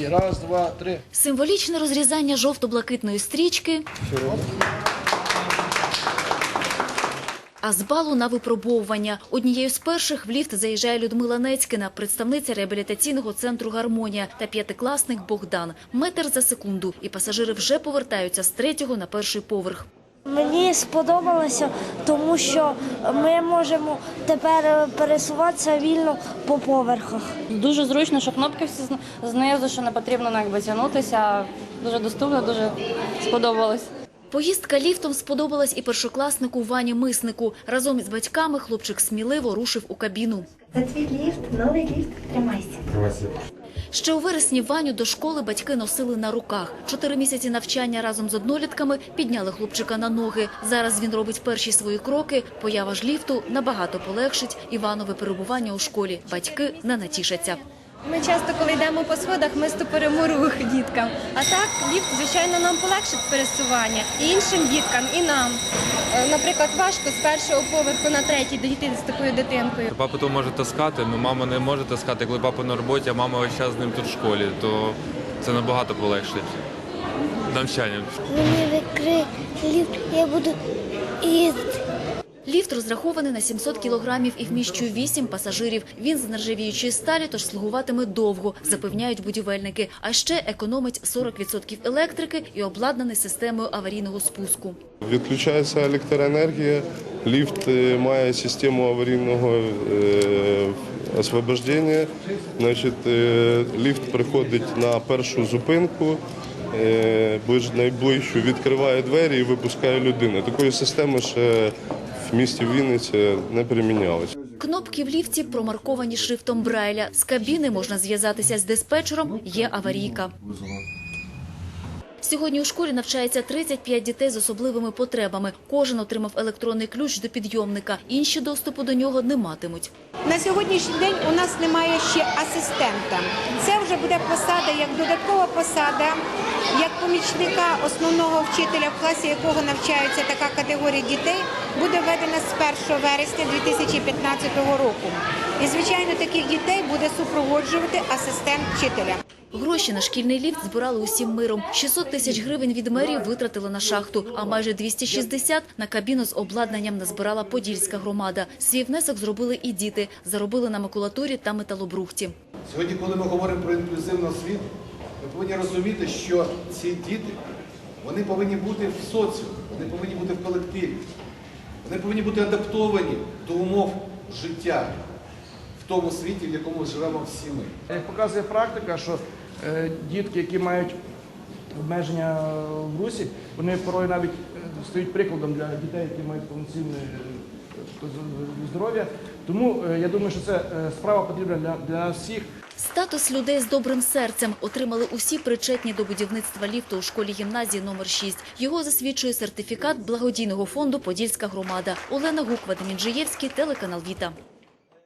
І раз, два, три. Символічне розрізання жовто-блакитної стрічки. А з балу на випробовування. Однією з перших в ліфт заїжджає Людмила Нецькіна, представниця реабілітаційного центру «Гармонія» та п'ятикласник Богдан. Метр за секунду, і пасажири вже повертаються з третього на перший поверх. Мені сподобалося, тому що ми можемо тепер пересуватися вільно по поверхах. Дуже зручно, що кнопки всі зн- знизу, що не потрібно ну, якби тягнутися. Дуже доступно, дуже сподобалось. Поїздка ліфтом сподобалась і першокласнику Вані Миснику. Разом із батьками хлопчик сміливо рушив у кабіну. Це твій ліфт, новий ліфт, тримайся. Ще у вересні Ваню до школи батьки носили на руках. Чотири місяці навчання разом з однолітками підняли хлопчика на ноги. Зараз він робить перші свої кроки. Поява ж ліфту набагато полегшить Іванове перебування у школі. Батьки не натішаться. Ми часто, коли йдемо по сходах, ми стопоримо рух діткам. А так, ліфт, звичайно, нам полегшить пересування і іншим діткам, і нам. Е, Наприклад, важко з першого поверху на третій дійти з такою дитинкою. Папа то може таскати, але мама не може таскати. Коли папа на роботі, а мама весь час з ним тут в школі, то це набагато полегшить навчання. Мені відкрив ліфт, я буду їздити. Ліфт розрахований на 700 кілограмів і вміщує 8 пасажирів. Він з нержавіючої сталі, тож слугуватиме довго, запевняють будівельники. А ще економить 40% електрики і обладнаний системою аварійного спуску. Відключається електроенергія, ліфт е, має систему аварійного е, освобождення. Е, ліфт приходить на першу зупинку, найближчу, відкриває двері і випускає людину. Такої системи ще в місті Вінниці не примінялось. Кнопки в ліфті промарковані шрифтом Брайля. З кабіни можна зв'язатися з диспетчером, є аварійка. Сьогодні у школі навчається 35 дітей з особливими потребами. Кожен отримав електронний ключ до підйомника. Інші доступу до нього не матимуть. На сьогоднішній день у нас немає ще асистента. Це вже буде посада як додаткова посада, як помічника основного вчителя, в класі якого навчається така категорія дітей, буде введена з 1 вересня 2015 року. І, звичайно, таких дітей буде супроводжувати асистент вчителя. Гроші на шкільний ліфт збирали усім миром. 600 тисяч гривень від мерії витратили на шахту, а майже 260 – на кабіну з обладнанням назбирала Подільська громада. Свій внесок зробили і діти. Заробили на макулатурі та металобрухті. Сьогодні, коли ми говоримо про інклюзивну освіту, ми повинні розуміти, що ці діти вони повинні бути в соціумі, вони повинні бути в колективі, вони повинні бути адаптовані до умов життя в тому світі, в якому живемо всі ми. Як показує практика, що дітки, які мають обмеження в русі, вони порой навіть е, стають прикладом для дітей, які мають повноцінне е, здоров'я. Тому е, я думаю, що це е, справа потрібна для, для всіх. Статус людей з добрим серцем отримали усі причетні до будівництва ліфту у школі гімназії номер 6. Його засвідчує сертифікат благодійного фонду Подільська громада. Олена Гук, Вадим Інжиєвський, телеканал Віта.